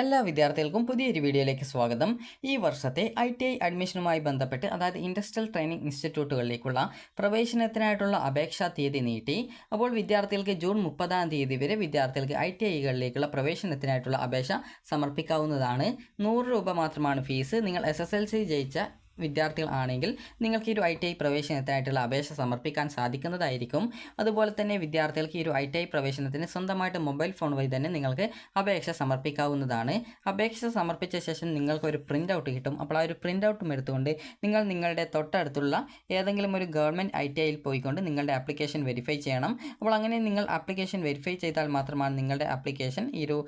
എല്ലാ വിദ്യാർത്ഥികൾക്കും പുതിയൊരു വീഡിയോയിലേക്ക് സ്വാഗതം. ഈ വർഷത്തെ ഐ ടി ഐ അഡ്മിഷനുമായി ബന്ധപ്പെട്ട് അതായത് ഇൻഡസ്ട്രിയൽ ട്രെയിനിങ് ഇൻസ്റ്റിറ്റ്യൂട്ടുകളിലേക്കുള്ള പ്രവേശനത്തിനായിട്ടുള്ള അപേക്ഷാ തീയതി നീട്ടി. അപ്പോൾ വിദ്യാർത്ഥികൾക്ക് ജൂൺ മുപ്പതാം തീയതി വരെ വിദ്യാർത്ഥികൾക്ക് ഐ ടി ഐകളിലേക്കുള്ള പ്രവേശനത്തിനായിട്ടുള്ള അപേക്ഷ സമർപ്പിക്കാവുന്നതാണ്. നൂറ് രൂപ മാത്രമാണ് ഫീസ്. നിങ്ങൾ എസ് എസ് എൽ സി ജയിച്ച വിദ്യാർത്ഥികൾ ആണെങ്കിൽ നിങ്ങൾക്ക് ഈ ഒരു ഐ ടി ഐ പ്രവേശനത്തിനായിട്ടുള്ള അപേക്ഷ സമർപ്പിക്കാൻ സാധിക്കുന്നതായിരിക്കും. അതുപോലെ തന്നെ വിദ്യാർത്ഥികൾക്ക് ഈ ഒരു ഐ ടി ഐ പ്രവേശനത്തിന് സ്വന്തമായിട്ട് മൊബൈൽ ഫോൺ വഴി തന്നെ നിങ്ങൾക്ക് അപേക്ഷ സമർപ്പിക്കാവുന്നതാണ്. അപേക്ഷ സമർപ്പിച്ച ശേഷം നിങ്ങൾക്ക് ഒരു പ്രിന്റ് ഔട്ട് കിട്ടും. അപ്പോൾ ആ ഒരു പ്രിന്റ് ഔട്ടും എടുത്തുകൊണ്ട് നിങ്ങൾ നിങ്ങളുടെ തൊട്ടടുത്തുള്ള ഏതെങ്കിലും ഒരു ഗവൺമെന്റ് ഐ ടി ഐയിൽ പോയിക്കൊണ്ട് നിങ്ങളുടെ ആപ്ലിക്കേഷൻ വെരിഫൈ ചെയ്യണം. അപ്പോൾ അങ്ങനെ നിങ്ങൾ ആപ്ലിക്കേഷൻ വെരിഫൈ ചെയ്താൽ മാത്രമാണ് നിങ്ങളുടെ ആപ്ലിക്കേഷൻ ഈ ഒരു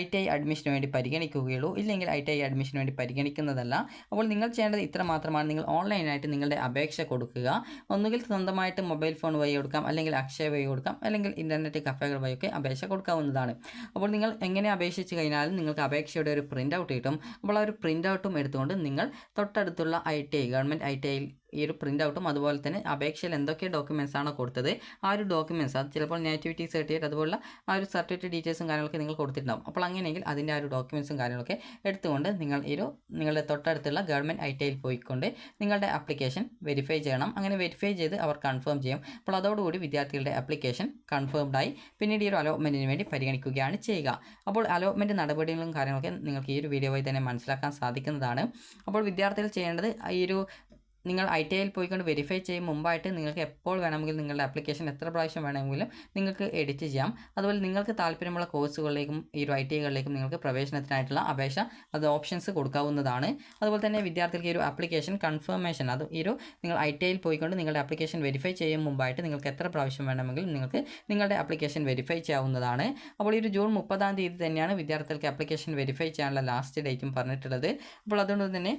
ഐ ടി ഐ അഡ്മിഷന് വേണ്ടി പരിഗണിക്കുകയുള്ളൂ. ഇല്ലെങ്കിൽ ഐ ടി ഐ അഡ്മിഷന് വേണ്ടി പരിഗണിക്കുന്നതല്ല. അപ്പോൾ നിങ്ങൾ ചെയ്യേണ്ടത് ഇത്ര മാത്രമാണ് നിങ്ങൾ ഓൺലൈനായിട്ട് നിങ്ങളുടെ അപേക്ഷ കൊടുക്കുക. ഒന്നുകിൽ സ്വന്തമായിട്ട് മൊബൈൽ ഫോൺ വഴി കൊടുക്കാം അല്ലെങ്കിൽ അക്ഷയ വഴി കൊടുക്കാം അല്ലെങ്കിൽ ഇന്റർനെറ്റ് കഫേകൾ വഴിയൊക്കെ അപേക്ഷ കൊടുക്കാവുന്നതാണ്. അപ്പോൾ നിങ്ങൾ എങ്ങനെ അപേക്ഷിച്ച് കഴിഞ്ഞാലും നിങ്ങൾക്ക് അപേക്ഷയുടെ ഒരു പ്രിന്റ് ഔട്ട് കിട്ടും. അപ്പോൾ ആ ഒരു പ്രിന്റ് ഔട്ടും എടുത്തുകൊണ്ട് നിങ്ങൾ തൊട്ടടുത്തുള്ള I T I government I T ഐയിൽ ഈ ഒരു പ്രിന്റ് ഔട്ടും അതുപോലെ തന്നെ അപേക്ഷയിൽ എന്തൊക്കെ ഡോക്യുമെന്റ്സ് ആണോ കൊടുത്തത് ആ ഒരു ഡോക്യുമെന്റ്സ് അത് ചിലപ്പോൾ നേറ്റിവിറ്റി സർട്ടിഫിക്കറ്റ് അതുപോലുള്ള ആ ഒരു സർട്ടിഫിക്കറ്റ് ഡീറ്റെയിൽസും കാര്യങ്ങളൊക്കെ നിങ്ങൾ കൊടുത്തിട്ടുണ്ടാകും അപ്പോൾ അങ്ങനെയെങ്കിൽ അതിന്റെ ആ ഒരു ഡോക്യുമെന്റ്സും കാര്യങ്ങളൊക്കെ എടുത്തുകൊണ്ട് നിങ്ങൾ ഈ ഒരു നിങ്ങളുടെ തൊട്ടടുത്തുള്ള ഗവൺമെന്റ് ഐ ടി ഐയിൽ പോയിക്കൊണ്ട് നിങ്ങളുടെ അപ്ലിക്കേഷൻ വെരിഫൈ ചെയ്യണം. അങ്ങനെ വെരിഫൈ ചെയ്ത് അവർ കൺഫേം ചെയ്യും. അപ്പോൾ അതോടുകൂടി വിദ്യാർത്ഥികളുടെ അപ്ലിക്കേഷൻ കൺഫേംഡായി പിന്നീട് ഈ ഒരു അലോട്ട്മെന്റിന് വേണ്ടി പരിഗണിക്കുകയാണ് ചെയ്യുക. അപ്പോൾ അലോട്ട്മെന്റ് നടപടികളും കാര്യങ്ങളൊക്കെ നിങ്ങൾക്ക് ഈ ഒരു വീഡിയോ വഴി തന്നെ മനസ്സിലാക്കാൻ സാധിക്കുന്നതാണ്. അപ്പോൾ വിദ്യാർത്ഥികൾ ചെയ്യേണ്ടത് ഈ ഒരു നിങ്ങൾ ഐ ടി ഐയിൽ പോയിക്കൊണ്ട് വെരിഫൈ ചെയ്യും. മുമ്പായിട്ട് നിങ്ങൾക്ക് എപ്പോൾ വേണമെങ്കിലും നിങ്ങളുടെ ആപ്ലിക്കേഷൻ എത്ര പ്രാവശ്യം വേണമെങ്കിലും നിങ്ങൾക്ക് എഡിറ്റ് ചെയ്യാം. അതുപോലെ നിങ്ങൾക്ക് താല്പര്യമുള്ള കോഴ്സുകളിലേക്കും ഈ ഒരു ഐ ടി ഐകളിലേക്കും നിങ്ങൾക്ക് പ്രവേശനത്തിനായിട്ടുള്ള അപേക്ഷ അത് ഓപ്ഷൻസ് കൊടുക്കാവുന്നതാണ്. അതുപോലെ തന്നെ വിദ്യാർത്ഥികൾക്ക് ഈ ഒരു ആപ്ലിക്കേഷൻ കൺഫർമേഷൻ അത് ഈ ഒരു നിങ്ങൾ ഐ ടി ഐയിൽ പോയിക്കൊണ്ട് നിങ്ങളുടെ ആപ്ലിക്കേഷൻ വെരിഫൈ ചെയ്യും. മുമ്പായിട്ട് നിങ്ങൾക്ക് എത്ര പ്രാവശ്യം വേണമെങ്കിലും നിങ്ങൾക്ക് നിങ്ങളുടെ ആപ്ലിക്കേഷൻ വെരിഫൈ ചെയ്യാവുന്നതാണ്. അപ്പോൾ ഈ ഒരു ജൂൺ മുപ്പതാം തീയതി തന്നെയാണ് വിദ്യാർത്ഥികൾക്ക് ആപ്ലിക്കേഷൻ വെരിഫൈ ചെയ്യാനുള്ള ലാസ്റ്റ് ഡേറ്റും പറഞ്ഞിട്ടുള്ളത്. അപ്പോൾ അതുകൊണ്ട് തന്നെ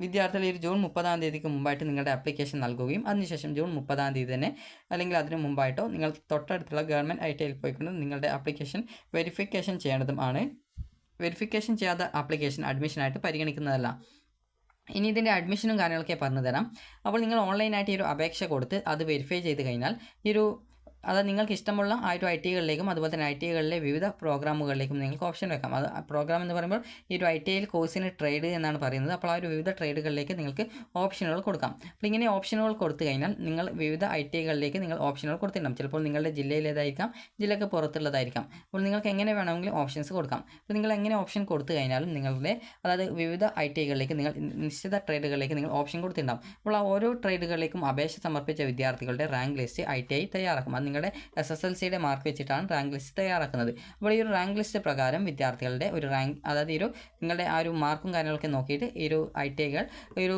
വിദ്യാർത്ഥികൾ ഈ ജൂൺ മുപ്പതാം തീയതിക്ക് മുമ്പായിട്ട് നിങ്ങളുടെ ആപ്ലിക്കേഷൻ നൽകുകയും അതിനുശേഷം ജൂൺ മുപ്പതാം തീയതി തന്നെ അല്ലെങ്കിൽ അതിന് മുമ്പായിട്ടോ നിങ്ങൾ തൊട്ടടുത്തുള്ള ഗവൺമെന്റ് ഐ ടി ഐയിൽ പോയിക്കൊണ്ട് നിങ്ങളുടെ ആപ്ലിക്കേഷൻ വെരിഫിക്കേഷൻ ചെയ്യേണ്ടതും ആണ്. വെരിഫിക്കേഷൻ ചെയ്യാത്ത ആപ്ലിക്കേഷൻ അഡ്മിഷനായിട്ട് പരിഗണിക്കുന്നതല്ല. ഇനി ഇതിന്റെ അഡ്മിഷനും കാര്യങ്ങളൊക്കെ പറഞ്ഞു തരാം അപ്പോൾ നിങ്ങൾ ഓൺലൈനായിട്ട് ഈ ഒരു അപേക്ഷ കൊടുത്ത് അത് വെരിഫൈ ചെയ്ത് കഴിഞ്ഞാൽ ഈ ഒരു അതായത് നിങ്ങൾക്ക് ഇഷ്ടമുള്ള ആ ഒരു ഐ ടികളിലേക്കും അതുപോലെ തന്നെ ഐ ടികളിലെ വിവിധ പ്രോഗ്രാമുകളിലേക്കും നിങ്ങൾക്ക് ഓപ്ഷൻ വെക്കാം. അത് പ്രോഗ്രാം എന്ന് പറയുമ്പോൾ ഈ ഒരു ഐ ടി ഐയിൽ കോഴ്സിന് ട്രേഡ് എന്നാണ് പറയുന്നത്. അപ്പോൾ ആ ഒരു വിവിധ ട്രേഡുകളിലേക്ക് നിങ്ങൾക്ക് ഓപ്ഷനുകൾ കൊടുക്കാം. അപ്പോൾ ഇങ്ങനെ ഓപ്ഷനുകൾ കൊടുത്തു കഴിഞ്ഞാൽ നിങ്ങൾ വിവിധ ഐ ടി ഐകളിലേക്ക് നിങ്ങൾ ഓപ്ഷനുകൾ കൊടുത്തിട്ടുണ്ടാകും ചിലപ്പോൾ നിങ്ങളുടെ ജില്ലയിലേതായിരിക്കാം ജില്ലയ്ക്ക് പുറത്തുള്ളതായിരിക്കാം. അപ്പോൾ നിങ്ങൾക്ക് എങ്ങനെ വേണമെങ്കിലും ഓപ്ഷൻസ് കൊടുക്കാം. അപ്പോൾ നിങ്ങൾ എങ്ങനെ ഓപ്ഷൻ കൊടുത്തു കഴിഞ്ഞാലും നിങ്ങളുടെ അതായത് വിവിധ ഐ ടി ഐകളിലേക്ക് നിങ്ങൾ നിശ്ചിത ട്രേഡുകളിലേക്ക് നിങ്ങൾ ഓപ്ഷൻ കൊടുത്തിട്ടുണ്ടാകും അപ്പോൾ ആ ഓരോ ട്രേഡുകളിലേക്കും അപേക്ഷ സമർപ്പിച്ച വിദ്യാർത്ഥികളുടെ rank list I T I തയ്യാറാക്കും. അത് നിങ്ങളുടെ എസ് എസ് എൽ സിയുടെ മാർക്ക് വെച്ചിട്ടാണ് റാങ്ക് ലിസ്റ്റ് തയ്യാറാക്കുന്നത്. അപ്പോൾ ഈ ഒരു റാങ്ക് ലിസ്റ്റ് പ്രകാരം വിദ്യാർത്ഥികളുടെ ഒരു റാങ്ക് അതായത് ഈ ഒരു നിങ്ങളുടെ ആ ഒരു മാർക്കും കാര്യങ്ങളൊക്കെ നോക്കിയിട്ട് ഈ ഒരു ഐ ടി ഐകൾ ഒരു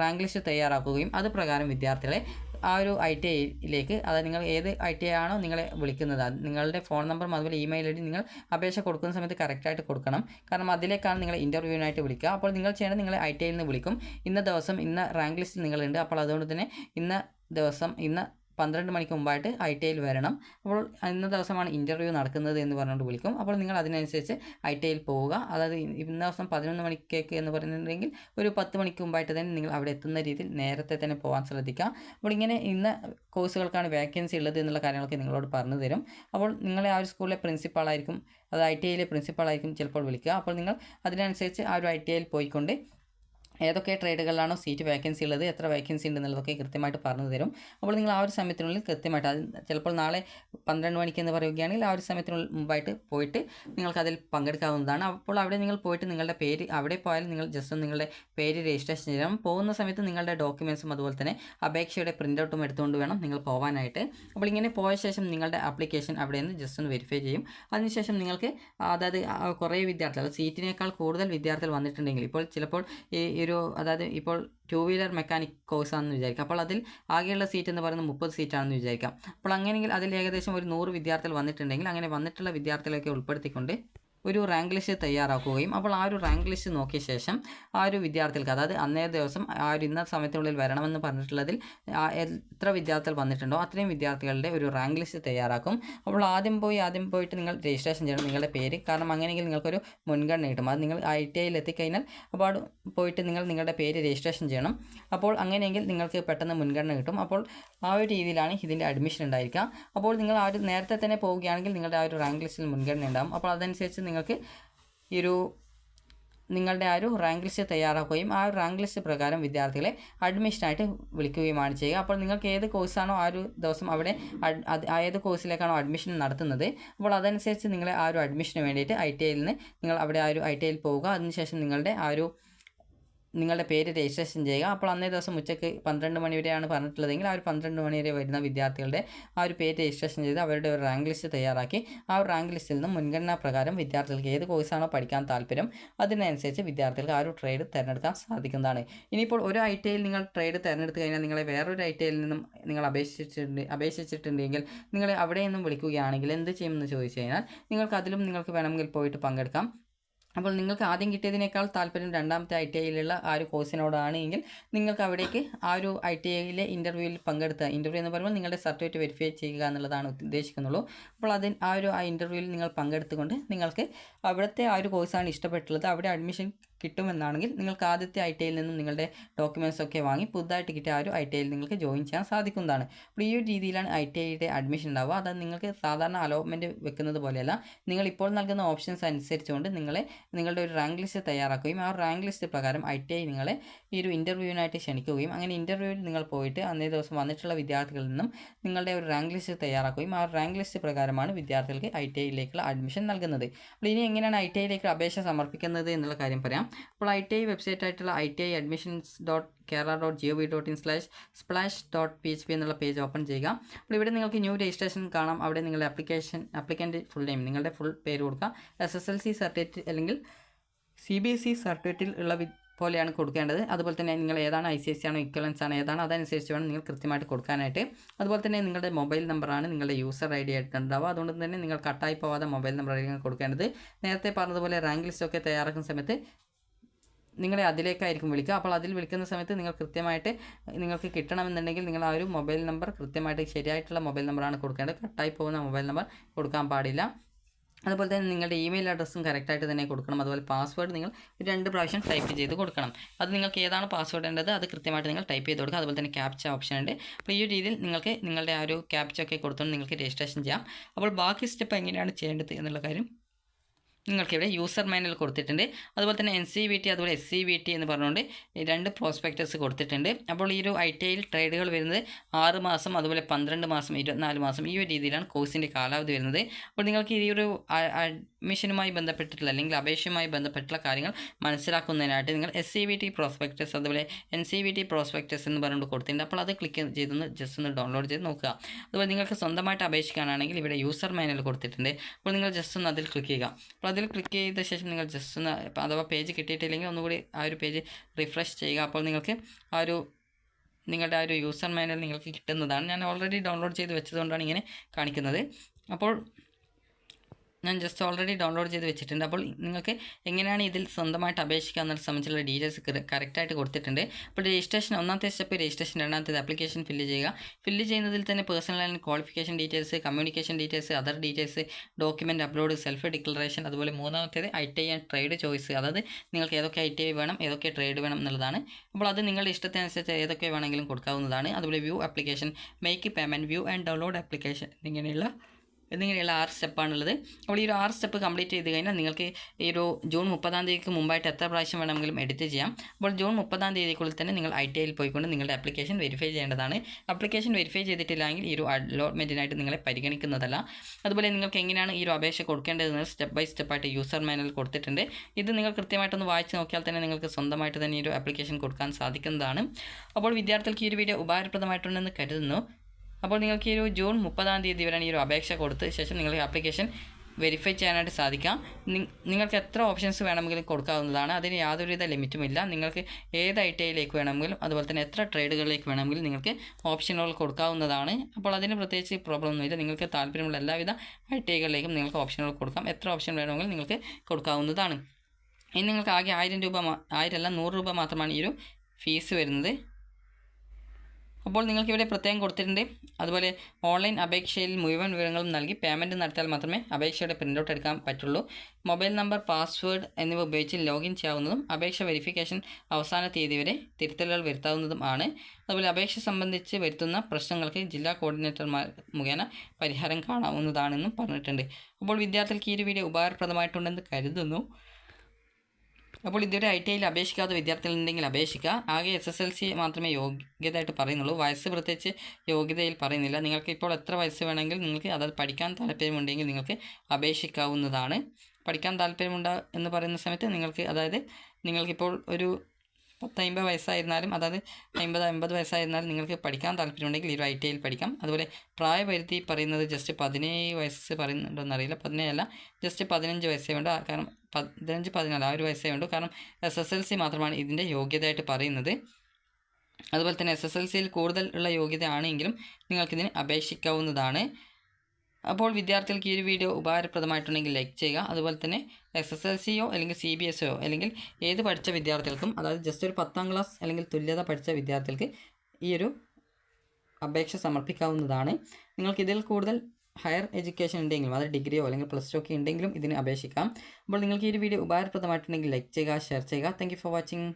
റാങ്ക് ലിസ്റ്റ് തയ്യാറാക്കുകയും അത് പ്രകാരം വിദ്യാർത്ഥികളെ ആ ഒരു ഐ ടി ഐയിലേക്ക് അതായത് നിങ്ങൾ ഏത് ഐ ടി ഐ ആണോ നിങ്ങളെ വിളിക്കുന്നത് നിങ്ങളുടെ ഫോൺ നമ്പറും അതുപോലെ ഇമെയിൽ ഐ ഡി നിങ്ങൾ അപേക്ഷ കൊടുക്കുന്ന സമയത്ത് കറക്റ്റായിട്ട് കൊടുക്കണം. കാരണം അതിലേക്കാണ് നിങ്ങൾ ഇന്റർവ്യൂവിനായിട്ട് വിളിക്കുക. അപ്പോൾ നിങ്ങൾ ചെയ്യേണ്ടത് നിങ്ങളെ ഐ ടി ഐയിൽ നിന്ന് വിളിക്കും. ഇന്ന ദിവസം ഇന്ന റാങ്ക് ലിസ്റ്റിൽ നിങ്ങളുണ്ട്. അപ്പോൾ അതുകൊണ്ട് തന്നെ ഇന്ന ദിവസം ഇന്ന പന്ത്രണ്ട് മണിക്ക് മുമ്പായിട്ട് ഐ ടി ഐയിൽ വരണം. അപ്പോൾ ഇന്ന ദിവസമാണ് ഇന്റർവ്യൂ നടക്കുന്നത് എന്ന് പറഞ്ഞുകൊണ്ട് വിളിക്കും. അപ്പോൾ നിങ്ങൾ അതിനനുസരിച്ച് ഐ ടി ഐയിൽ പോവുക. അതായത് ഇന്ന ദിവസം പതിനൊന്ന് മണിക്കേക്ക് എന്ന് പറയുന്നുണ്ടെങ്കിൽ ഒരു പത്ത് മണിക്ക് മുമ്പായിട്ട് തന്നെ നിങ്ങൾ അവിടെ എത്തുന്ന രീതിയിൽ നേരത്തെ തന്നെ പോകാൻ ശ്രദ്ധിക്കുക. അപ്പോൾ ഇങ്ങനെ ഇന്ന കോഴ്സുകൾക്കാണ് വേക്കൻസി ഉള്ളത് എന്നുള്ള കാര്യങ്ങളൊക്കെ നിങ്ങളോട് പറഞ്ഞു തരും. അപ്പോൾ നിങ്ങളെ ആ ഒരു സ്കൂളിലെ പ്രിൻസിപ്പാളായിരിക്കും അത് ഐ ടി ഐയിലെ പ്രിൻസിപ്പാളായിരിക്കും ചിലപ്പോൾ വിളിക്കുക. അപ്പോൾ നിങ്ങൾ അതിനനുസരിച്ച് ആ ഒരു ഐ ടി ഐയിൽ പോയിക്കൊണ്ട് ഏതൊക്കെ ട്രേഡുകളിലാണോ സീറ്റ് വേക്കൻസി ഉള്ളത് എത്ര വേക്കൻസി ഉണ്ടെന്നുള്ളതൊക്കെ കൃത്യമായിട്ട് പറഞ്ഞു തരും. അപ്പോൾ നിങ്ങൾ ആ ഒരു സമയത്തിനുള്ളിൽ കൃത്യമായിട്ട് അത് ചിലപ്പോൾ നാളെ പന്ത്രണ്ട് മണിക്ക് എന്ന് പറയുകയാണെങ്കിൽ ആ ഒരു സമയത്തിനുള്ളിൽ മുമ്പായിട്ട് പോയിട്ട് നിങ്ങൾക്ക് അതിൽ പങ്കെടുക്കാവുന്നതാണ്. അപ്പോൾ അവിടെ നിങ്ങൾ പോയിട്ട് നിങ്ങളുടെ പേര് അവിടെ പോയാലും നിങ്ങൾ ജസ്റ്റ് നിങ്ങളുടെ പേര് രജിസ്ട്രേഷൻ ചെയ്യണം. പോകുന്ന സമയത്ത് നിങ്ങളുടെ ഡോക്യുമെൻസും അതുപോലെ തന്നെ അപേക്ഷയുടെ പ്രിന്റ് ഔട്ടും എടുത്തുകൊണ്ട് വേണം നിങ്ങൾ പോകാനായിട്ട് അപ്പോൾ ഇങ്ങനെ പോയ ശേഷം നിങ്ങളുടെ അപ്ലിക്കേഷൻ അവിടെ നിന്ന് ജസ്റ്റ് ഒന്ന് വെരിഫൈ ചെയ്യും. അതിനുശേഷം നിങ്ങൾക്ക് അതായത് കുറേ വിദ്യാർത്ഥികൾ സീറ്റിനേക്കാൾ കൂടുതൽ വിദ്യാർത്ഥികൾ വന്നിട്ടുണ്ടെങ്കിൽ ഇപ്പോൾ ചിലപ്പോൾ ഈ ഒരു അതായത് ഇപ്പോൾ ടു വീലർ മെക്കാനിക് കോഴ്സാണെന്ന് വിചാരിക്കാം. അപ്പോൾ അതിൽ ആകെയുള്ള സീറ്റ് എന്ന് പറയുന്നത് മുപ്പത് സീറ്റാണെന്ന് വിചാരിക്കാം. അപ്പോൾ അങ്ങനെയെങ്കിൽ അതിൽ ഏകദേശം ഒരു നൂറ് വിദ്യാർത്ഥികൾ വന്നിട്ടുണ്ടെങ്കിൽ അങ്ങനെ വന്നിട്ടുള്ള വിദ്യാർത്ഥികളൊക്കെ ഉൾപ്പെടുത്തിക്കൊണ്ട് ഒരു റാങ്ക് ലിസ്റ്റ് തയ്യാറാക്കുകയും അപ്പോൾ ആ ഒരു റാങ്ക് ലിസ്റ്റ് നോക്കിയ ശേഷം ആ ഒരു വിദ്യാർത്ഥികൾക്ക് അതായത് അന്നേ ദിവസം ആ ഒരു ഇന്ന സമയത്തിനുള്ളിൽ വരണമെന്ന് പറഞ്ഞിട്ടുള്ളതിൽ എത്ര വിദ്യാർത്ഥികൾ വന്നിട്ടുണ്ടോ അത്രയും വിദ്യാർത്ഥികളുടെ ഒരു റാങ്ക് ലിസ്റ്റ് തയ്യാറാക്കും. അപ്പോൾ ആദ്യം പോയി ആദ്യം പോയിട്ട് നിങ്ങൾ രജിസ്ട്രേഷൻ ചെയ്യണം നിങ്ങളുടെ പേര്. കാരണം അങ്ങനെയെങ്കിൽ നിങ്ങൾക്കൊരു മുൻഗണന കിട്ടും. അത് നിങ്ങൾ ഐ ടി ഐയിൽ എത്തിക്കഴിഞ്ഞാൽ അപ്പോൾ പോയിട്ട് നിങ്ങൾ നിങ്ങളുടെ പേര് രജിസ്ട്രേഷൻ ചെയ്യണം. അപ്പോൾ അങ്ങനെയെങ്കിൽ നിങ്ങൾക്ക് പെട്ടെന്ന് മുൻഗണന കിട്ടും. അപ്പോൾ ആ ഒരു രീതിയിലാണ് ഇതിന്റെ അഡ്മിഷൻ ഉണ്ടായിരിക്കുക. അപ്പോൾ നിങ്ങൾ ആ ഒരു നേരത്തെ തന്നെ പോവുകയാണെങ്കിൽ നിങ്ങളുടെ ആ ഒരു റാങ്ക് ലിസ്റ്റിൽ മുൻഗണന ഉണ്ടാകും അപ്പോൾ അതനുസരിച്ച് നിങ്ങൾക്ക് ഈ ഒരു നിങ്ങളുടെ ആ ഒരു റാങ്ക് ലിസ്റ്റ് തയ്യാറാക്കുകയും ആ റാങ്ക് ലിസ്റ്റ് പ്രകാരം വിദ്യാർത്ഥികളെ അഡ്മിഷനായിട്ട് വിളിക്കുകയുമാണ് ചെയ്യുക. അപ്പോൾ നിങ്ങൾക്ക് ഏത് കോഴ്സാണോ ആ ഒരു ദിവസം അവിടെ ഏത് കോഴ്സിലേക്കാണോ അഡ്മിഷൻ നടത്തുന്നത് അപ്പോൾ അതനുസരിച്ച് നിങ്ങളെ ആ ഒരു അഡ്മിഷന് വേണ്ടിയിട്ട് ഐ ടി ഐയിൽ നിന്ന് നിങ്ങൾ അവിടെ ആ ഒരു ഐ ടി ഐയിൽ പോവുക. അതിനുശേഷം നിങ്ങളുടെ ആ ഒരു നിങ്ങളുടെ പേര് രജിസ്ട്രേഷൻ ചെയ്യുക. അപ്പോൾ അന്നേ ദിവസം ഉച്ചയ്ക്ക് പന്ത്രണ്ട് മണി വരെയാണ് പറഞ്ഞിട്ടുള്ളതെങ്കിൽ ആ ഒരു പന്ത്രണ്ട് മണി വരെ വരുന്ന വിദ്യാർത്ഥികളുടെ ആ ഒരു പേര് രജിസ്ട്രേഷൻ ചെയ്ത് അവരുടെ ഒരു റാങ്ക് ലിസ്റ്റ് തയ്യാറാക്കി. ആ ഒരു റാങ്ക് ലിസ്റ്റിൽ നിന്ന് മുൻഗണനാ പ്രകാരം വിദ്യാർത്ഥികൾക്ക് ഏത് കോഴ്സാണോ പഠിക്കാൻ താല്പര്യം അതിനനുസരിച്ച് വിദ്യാർത്ഥികൾക്ക് ആ ഒരു ട്രേഡ് തിരഞ്ഞെടുക്കാൻ സാധിക്കുന്നതാണ്. ഇനിയിപ്പോൾ ഒരു ഐ ടി ഐയിൽ നിങ്ങൾ ട്രേഡ് തിരഞ്ഞെടുത്ത് കഴിഞ്ഞാൽ നിങ്ങളെ വേറൊരു ഐ ടി ഐയിൽ നിന്നും നിങ്ങൾ അപേക്ഷിച്ചിട്ടുണ്ട് അപേക്ഷിച്ചിട്ടുണ്ടെങ്കിൽ നിങ്ങളെ അവിടെ നിന്നും വിളിക്കുകയാണെങ്കിൽ എന്ത് ചെയ്യുമെന്ന് ചോദിച്ചു കഴിഞ്ഞാൽ നിങ്ങൾക്ക് അതിലും നിങ്ങൾക്ക് വേണമെങ്കിൽ പോയിട്ട് പങ്കെടുക്കാം. അപ്പോൾ നിങ്ങൾക്ക് ആദ്യം കിട്ടിയതിനേക്കാൾ താല്പര്യം രണ്ടാമത്തെ ഐ ടി ഐയിലുള്ള ആ ഒരു കോഴ്സിനോടാണ് എങ്കിൽ നിങ്ങൾക്ക് അവിടേക്ക് ആ ഒരു ഐ ടി ഐയിലെ ഇന്റർവ്യൂവിൽ പങ്കെടുത്ത ഇന്റർവ്യൂ എന്ന് പറയുമ്പോൾ നിങ്ങളുടെ സർട്ടിഫിക്കറ്റ് വെരിഫൈ ചെയ്യുക എന്നുള്ളതാണ് ഉദ്ദേശിക്കുന്നുള്ളൂ. അപ്പോൾ അതിന് ആ ഒരു ആ ഇന്റർവ്യൂവിൽ നിങ്ങൾ പങ്കെടുത്തുകൊണ്ട് നിങ്ങൾക്ക് അവിടുത്തെ ആ ഒരു കോഴ്സാണ് ഇഷ്ടപ്പെട്ടുള്ളത്. അവിടെ അഡ്മിഷൻ കിട്ടുമെന്നാണെങ്കിൽ നിങ്ങൾക്ക് ആദ്യത്തെ ഐ ടി ഐയിൽ നിന്നും നിങ്ങളുടെ ഡോക്യുമെന്റ്സ് ഒക്കെ വാങ്ങി പുതുതായിട്ട് കിട്ടിയ ആ ഒരു ഐ ടി ഐയിൽ നിങ്ങൾക്ക് ജോയിൻ ചെയ്യാൻ സാധിക്കുന്നതാണ്. അപ്പോൾ ഈ ഒരു രീതിയിലാണ് ഐ ടി ഐയുടെ അഡ്മിഷൻ ഉണ്ടാവുക. അത് നിങ്ങൾക്ക് സാധാരണ അലോട്ട്മെന്റ് വെക്കുന്നത് പോലെയല്ല. നിങ്ങൾ ഇപ്പോൾ നൽകുന്ന ഓപ്ഷൻസ് അനുസരിച്ചുകൊണ്ട് നിങ്ങളെ നിങ്ങളുടെ ഒരു റാങ്ക് ലിസ്റ്റ് തയ്യാറാക്കുകയും ആ റാങ്ക് ലിസ്റ്റ് പ്രകാരം ഐ ടി ഐ നിങ്ങളെ ഈ ഒരു ഇന്റർവ്യൂവിനായിട്ട് ക്ഷണിക്കുകയും അങ്ങനെ ഇന്റർവ്യൂവിൽ നിങ്ങൾ പോയിട്ട് അന്നേ ദിവസം വന്നിട്ടുള്ള വിദ്യാർത്ഥികളിൽ നിന്നും നിങ്ങളുടെ ഒരു റാങ്ക് ലിസ്റ്റ് തയ്യാറാക്കുകയും ആ റാങ്ക് ലിസ്റ്റ് പ്രകാരമാണ് വിദ്യാർത്ഥികൾക്ക് ഐ ടി ഐയിലേക്കുള്ള അഡ്മിഷൻ നൽകുന്നത്. അപ്പോൾ ഇനി എങ്ങനെയാണ് ഐ ടി ഐയിലേക്ക് അപേക്ഷ സമർപ്പിക്കുന്നത് എന്നുള്ള കാര്യം പറയാം. അപ്പോൾ ഐ ടി ഐ വെബ്സൈറ്റ് ആയിട്ടുള്ള I T I admissions dot Kerala dot G O V dot in slash splash dot P H P എന്നുള്ള പേജ് ഓപ്പൺ ചെയ്യുക. അപ്പോൾ ഇവിടെ നിങ്ങൾക്ക് ന്യൂ രജിസ്ട്രേഷൻ കാണാം. അവിടെ നിങ്ങളുടെ അപ്ലിക്കേഷൻ അപ്ലിക്കന്റ് ഫുൾ നെയിം നിങ്ങളുടെ ഫുൾ പേര് കൊടുക്കുക. S S L C certificate അല്ലെങ്കിൽ സി ബി എസ് ഇ സർട്ടിഫിക്കറ്റിൽ ഉള്ള പോലെയാണ് കൊടുക്കേണ്ടത്. അതുപോലെ തന്നെ നിങ്ങൾ ഏതാണ് ഐ സി എസ് സി ആണോ ഇക്വലൻസ് ആണോ ഏതാണ് അതനുസരിച്ച് വേണം നിങ്ങൾ കൃത്യമായിട്ട് കൊടുക്കാനായിട്ട്. അതുപോലെ തന്നെ നിങ്ങളുടെ മൊബൈൽ നമ്പറാണ് നിങ്ങളുടെ യൂസർ ഐ ഡി ആയിട്ടുണ്ടാവുക അതുകൊണ്ട് തന്നെ നിങ്ങൾ കട്ടായി പോവാതെ മൊബൈൽ നമ്പർ ആയിരിക്കും കൊടുക്കേണ്ടത്. നേരത്തെ പറഞ്ഞതുപോലെ റാങ്ക് ലിസ്റ്റൊക്കെ തയ്യാറാക്കുന്ന സമയത്ത് നിങ്ങളെ അതിലേക്കായിരിക്കും വിളിക്കുക. അപ്പോൾ അതിൽ വിളിക്കുന്ന സമയത്ത് നിങ്ങൾ കൃത്യമായിട്ട് നിങ്ങൾക്ക് കിട്ടണമെന്നുണ്ടെങ്കിൽ നിങ്ങൾ ആ ഒരു മൊബൈൽ നമ്പർ കൃത്യമായിട്ട് ശരിയായിട്ടുള്ള മൊബൈൽ നമ്പറാണ് കൊടുക്കേണ്ടത്. കട്ടായി പോകുന്ന മൊബൈൽ നമ്പർ കൊടുക്കാൻ പാടില്ല. അതുപോലെ തന്നെ നിങ്ങളുടെ ഇമെയിൽ അഡ്രസ്സും കറക്റ്റായിട്ട് തന്നെ കൊടുക്കണം. അതുപോലെ പാസ്വേഡ് നിങ്ങൾ രണ്ട് പ്രാവശ്യം ടൈപ്പ് ചെയ്ത് കൊടുക്കണം. അത് നിങ്ങൾക്ക് ഏതാണ് പാസ്വേഡ് വേണ്ടത് അത് കൃത്യമായിട്ട് നിങ്ങൾ ടൈപ്പ് ചെയ്ത് കൊടുക്കുക. അതുപോലെ തന്നെ ക്യാപ്ച ഓപ്ഷൻ ഉണ്ട്. അപ്പോൾ ഈ ഒരു രീതിയിൽ നിങ്ങൾക്ക് നിങ്ങളുടെ ആ ഒരു ക്യാപ്ച ഒക്കെ കൊടുത്തുകൊണ്ട് നിങ്ങൾക്ക് രജിസ്ട്രേഷൻ ചെയ്യാം. അപ്പോൾ ബാക്കി സ്റ്റെപ്പ് എങ്ങനെയാണ് ചെയ്യേണ്ടത് എന്നുള്ള കാര്യം നിങ്ങൾക്കിവിടെ യൂസർ മാനുവൽ കൊടുത്തിട്ടുണ്ട്. അതുപോലെ തന്നെ എൻ സി വി ടി അതുപോലെ എസ് സി വി ടി എന്ന് പറഞ്ഞുകൊണ്ട് രണ്ട് പ്രോസ്പെക്ടസ് കൊടുത്തിട്ടുണ്ട്. അപ്പോൾ ഈ ഒരു ഐ ടി ഐയിൽ ട്രേഡുകൾ വരുന്നത് ആറ് മാസം അതുപോലെ പന്ത്രണ്ട് മാസം ഇരുപത്തിനാല് മാസം ഈ ഒരു രീതിയിലാണ് കോഴ്സിന്റെ കാലാവധി വരുന്നത്. അപ്പോൾ നിങ്ങൾക്ക് ഈ ഒരു അഡ്മിഷനുമായി ബന്ധപ്പെട്ടിട്ടുള്ള അല്ലെങ്കിൽ അപേക്ഷയുമായി ബന്ധപ്പെട്ടുള്ള കാര്യങ്ങൾ മനസ്സിലാക്കുന്നതിനായിട്ട് നിങ്ങൾ S C V T prospectus അതുപോലെ N C V T prospectus എന്ന് പറഞ്ഞുകൊണ്ട് കൊടുത്തിട്ടുണ്ട്. അപ്പോൾ അത് ക്ലിക്ക് ചെയ്തൊന്ന് ജസ്റ്റ് ഒന്ന് ഡൗൺലോഡ് ചെയ്ത് നോക്കുക. അതുപോലെ നിങ്ങൾക്ക് സ്വന്തമായിട്ട് അപേക്ഷിക്കാനാണെങ്കിൽ ഇവിടെ യൂസർ മാനുവൽ കൊടുത്തിട്ടുണ്ട്. അപ്പോൾ നിങ്ങൾ ജസ്റ്റ് ഒന്ന് അതിൽ ക്ലിക്ക് ചെയ്യുക. അപ്പോൾ അതിൽ ക്ലിക്ക് ചെയ്ത ശേഷം നിങ്ങൾ ജസ്റ്റ് ഒന്ന് അഥവാ പേജ് കിട്ടിയിട്ടില്ലെങ്കിൽ ഒന്നുകൂടി ആ ഒരു പേജ് റിഫ്രഷ് ചെയ്യുക. അപ്പോൾ നിങ്ങൾക്ക് ആ ഒരു നിങ്ങളുടെ ആ ഒരു യൂസർ മാനുവൽ നിങ്ങൾക്ക് കിട്ടുന്നതാണ്. ഞാൻ ഓൾറെഡി ഡൗൺലോഡ് ചെയ്ത് വെച്ചതുകൊണ്ടാണ് ഇങ്ങനെ കാണിക്കുന്നത്. അപ്പോൾ ഞാൻ ജസ്റ്റ് ഓൾറെഡി ഡൗൺലോഡ് ചെയ്ത് വെച്ചിട്ടുണ്ട്. അപ്പോൾ നിങ്ങൾക്ക് എങ്ങനെയാണ് ഇതിൽ സ്വന്തമായിട്ട് അപേക്ഷിക്കുക എന്നത് സംബന്ധിച്ചുള്ള ഡീറ്റെയിൽസ് കറക്റ്റായിട്ട് കൊടുത്തിട്ടുണ്ട്. അപ്പോൾ രജിസ്ട്രേഷൻ ഒന്നാമത്തെ സ്റ്റെപ്പ് രജിസ്ട്രേഷൻ രണ്ടാമത്തേത് ആപ്ലിക്കേഷൻ ഫില്ല് ചെയ്യുക. ഫില്ല് ചെയ്യുന്നതിൽ തന്നെ personal and qualification details communication details other details document upload self declaration അതുപോലെ മൂന്നാമത്തേത് I T I and trade choice അതായത് നിങ്ങൾക്ക് ഏതൊക്കെ ഐ ടി ഐ വേണം ഏതൊക്കെ ട്രേഡ് വേണം എന്നുള്ളതാണ്. അപ്പോൾ അത് നിങ്ങളുടെ ഇഷ്ടത്തിനനുസരിച്ച് ഏതൊക്കെ വേണമെങ്കിലും കൊടുക്കാവുന്നതാണ്. അതുപോലെ view application make payment view and download application ഇങ്ങനെയുള്ള എന്നിങ്ങനെയുള്ള ആറ് സ്റ്റെപ്പാണുള്ളത് അപ്പോൾ ഈ ഒരു ആറ് സ്റ്റെപ്പ് കംപ്ലീറ്റ് ചെയ്ത് കഴിഞ്ഞാൽ നിങ്ങൾക്ക് ഈ ഒരു ജൂൺ മുപ്പതാം തീയതിക്ക് മുമ്പായിട്ട് എത്ര പ്രാവശ്യം വേണമെങ്കിലും എഡിറ്റ് ചെയ്യാം. അപ്പോൾ ജൂൺ മുപ്പതാം തീയതിക്കുള്ളിൽ തന്നെ നിങ്ങൾ ഐ ടി ഐയിൽ പോയിക്കൊണ്ട് നിങ്ങളുടെ ആപ്ലിക്കേഷൻ വെരിഫൈ ചെയ്യേണ്ടതാണ്. ആപ്ലിക്കേഷൻ വെരിഫൈ ചെയ്തിട്ടില്ലെങ്കിൽ ഈ ഒരു അലോട്ട്മെന്റിനായിട്ട് നിങ്ങളെ പരിഗണിക്കുന്നതല്ല. അതുപോലെ നിങ്ങൾക്ക് എങ്ങനെയാണ് ഈ ഒരു അപേക്ഷ കൊടുക്കേണ്ടതെന്ന് സ്റ്റെപ്പ് ബൈ സ്റ്റെപ്പ് ആയിട്ട് യൂസർ മാനുവൽ കൊടുത്തിട്ടുണ്ട്. ഇത് നിങ്ങൾ കൃത്യമായിട്ടൊന്ന് വായിച്ച് നോക്കിയാൽ തന്നെ നിങ്ങൾക്ക് സ്വന്തമായിട്ട് തന്നെ ഈ ഒരു ആപ്ലിക്കേഷൻ കൊടുക്കാൻ സാധിക്കുന്നതാണ്. അപ്പോൾ വിദ്യാർത്ഥികൾക്ക് ഈ ഒരു വീഡിയോ ഉപകാരപ്രദമായിട്ടുണ്ടെന്ന് കരുതുന്നു. അപ്പോൾ നിങ്ങൾക്ക് ഈ ഒരു ജൂൺ മുപ്പതാം തീയതി വരെയാണ് ഈ ഒരു അപേക്ഷ കൊടുത്ത ശേഷം നിങ്ങൾക്ക് ആപ്ലിക്കേഷൻ വെരിഫൈ ചെയ്യാനായിട്ട് സാധിക്കാം. നിങ്ങൾക്ക് എത്ര ഓപ്ഷൻസ് വേണമെങ്കിലും കൊടുക്കാവുന്നതാണ്. അതിന് യാതൊരുവിധ ലിമിറ്റുമില്ല നിങ്ങൾക്ക് ഏത് ഐ ടി ഐയിലേക്ക് വേണമെങ്കിലും അതുപോലെ തന്നെ എത്ര ട്രേഡുകളിലേക്ക് വേണമെങ്കിലും നിങ്ങൾക്ക് ഓപ്ഷനുകൾ കൊടുക്കാവുന്നതാണ്. അപ്പോൾ അതിന് പ്രത്യേകിച്ച് പ്രോബ്ലം ഒന്നുമില്ല. നിങ്ങൾക്ക് താല്പര്യമുള്ള എല്ലാവിധ ഐ ടി ഐകളിലേക്കും നിങ്ങൾക്ക് ഓപ്ഷനുകൾ കൊടുക്കാം. എത്ര ഓപ്ഷൻ വേണമെങ്കിലും നിങ്ങൾക്ക് കൊടുക്കാവുന്നതാണ്. ഇനി നിങ്ങൾക്ക് ആകെ ആയിരം രൂപ മാ- ആയിരം അല്ല നൂറ് രൂപ മാത്രമാണ് ഈ ഒരു ഫീസ് വരുന്നത്. അപ്പോൾ നിങ്ങൾക്ക് ഇവിടെ പ്രത്യേകം കൊടുത്തിട്ടുണ്ട്. അതുപോലെ ഓൺലൈൻ അപേക്ഷയിൽ മുഴുവൻ വിവരങ്ങളും നൽകി പേയ്മെന്റ് നടത്തിയാൽ മാത്രമേ അപേക്ഷയുടെ പ്രിന്റ് എടുക്കാൻ പറ്റുള്ളൂ. മൊബൈൽ നമ്പർ പാസ്വേഡ് എന്നിവ ഉപയോഗിച്ച് ലോഗിൻ ചെയ്യാവുന്നതും അപേക്ഷ വെരിഫിക്കേഷൻ അവസാന തീയതി വരെ തിരുത്തലുകൾ വരുത്താവുന്നതും ആണ്. അതുപോലെ അപേക്ഷ സംബന്ധിച്ച് വരുത്തുന്ന പ്രശ്നങ്ങൾക്ക് ജില്ലാ കോർഡിനേറ്റർമാർ മുഖേന പരിഹാരം കാണാവുന്നതാണെന്നും പറഞ്ഞിട്ടുണ്ട്. അപ്പോൾ വിദ്യാർത്ഥികൾക്ക് ഈ ഒരു വീഡിയോ ഉപകാരപ്രദമായിട്ടുണ്ടെന്ന് കരുതുന്നു. അപ്പോൾ ഇതുവരെ ഐ ടി ഐയിൽ അപേക്ഷിക്കാത്ത വിദ്യാർത്ഥികളുണ്ടെങ്കിൽ അപേക്ഷിക്കുക. ആകെ എസ് എസ് എൽ സി മാത്രമേ യോഗ്യതയായിട്ട് പറയുന്നുള്ളൂ. വയസ്സ് പ്രത്യേകിച്ച് യോഗ്യതയിൽ പറയുന്നില്ല. നിങ്ങൾക്ക് ഇപ്പോൾ എത്ര വയസ്സ് വേണമെങ്കിൽ നിങ്ങൾക്ക് അതായത് പഠിക്കാൻ താല്പര്യമുണ്ടെങ്കിൽ നിങ്ങൾക്ക് അപേക്ഷിക്കാവുന്നതാണ്. പഠിക്കാൻ താല്പര്യമുണ്ട് എന്ന് പറയുന്ന സമയത്ത് നിങ്ങൾക്ക് അതായത് നിങ്ങൾക്കിപ്പോൾ ഒരു പത്ത് അമ്പത് വയസ്സായിരുന്നാലും അതായത് അമ്പത് അമ്പത് വയസ്സായിരുന്നാലും നിങ്ങൾക്ക് പഠിക്കാൻ താല്പര്യമുണ്ടെങ്കിൽ ഈ ഒരു ഐ ടി ഐയിൽ പഠിക്കാം. അതുപോലെ പ്രായപരിധി പറയുന്നത് ജസ്റ്റ് പതിനേഴ് വയസ്സ് പറയുന്നുണ്ടോ അറിയില്ല പതിനേഴല്ല ജസ്റ്റ് പതിനഞ്ച് വയസ്സേ വേണ്ടു കാരണം പതിനഞ്ച് പതിനാല് ആ ഒരു വയസ്സേ ഉണ്ടോ കാരണം എസ് എസ് എൽ സി മാത്രമാണ് ഇതിന്റെ യോഗ്യതയായിട്ട് പറയുന്നത്. അതുപോലെ തന്നെ എസ് എസ് എൽ സിയിൽ കൂടുതൽ ഉള്ള യോഗ്യത ആണെങ്കിലും നിങ്ങൾക്കിതിന് അപേക്ഷിക്കാവുന്നതാണ്. അപ്പോൾ വിദ്യാർത്ഥികൾക്ക് ഈ ഒരു വീഡിയോ ഉപകാരപ്രദമായിട്ടുണ്ടെങ്കിൽ ലൈക്ക് ചെയ്യുക. അതുപോലെ തന്നെ എസ് എസ് എൽ സിയോ അല്ലെങ്കിൽ സി ബി എസ് ഒയോ അല്ലെങ്കിൽ ഏത് പഠിച്ച വിദ്യാർത്ഥികൾക്കും അതായത് ജസ്റ്റ് ഒരു പത്താം ക്ലാസ് അല്ലെങ്കിൽ തുല്യത പഠിച്ച വിദ്യാർത്ഥികൾക്ക് ഈ ഒരു അപേക്ഷ സമർപ്പിക്കാവുന്നതാണ്. നിങ്ങൾക്ക് ഇതിൽ കൂടുതൽ ഹയർ എഡ്യൂക്കേഷൻ ഉണ്ടെങ്കിലും അതായത് ഡിഗ്രിയോ അല്ലെങ്കിൽ പ്ലസ് ടു ഒക്കെ ഉണ്ടെങ്കിലും ഇതിന് അപേക്ഷിക്കാം. അപ്പോൾ നിങ്ങൾക്ക് ഈ ഒരു വീഡിയോ ഉപകാരപ്രദമായിട്ടുണ്ടെങ്കിൽ ലൈക്ക് ചെയ്യുക ഷെയർ ചെയ്യുക. Thank for watching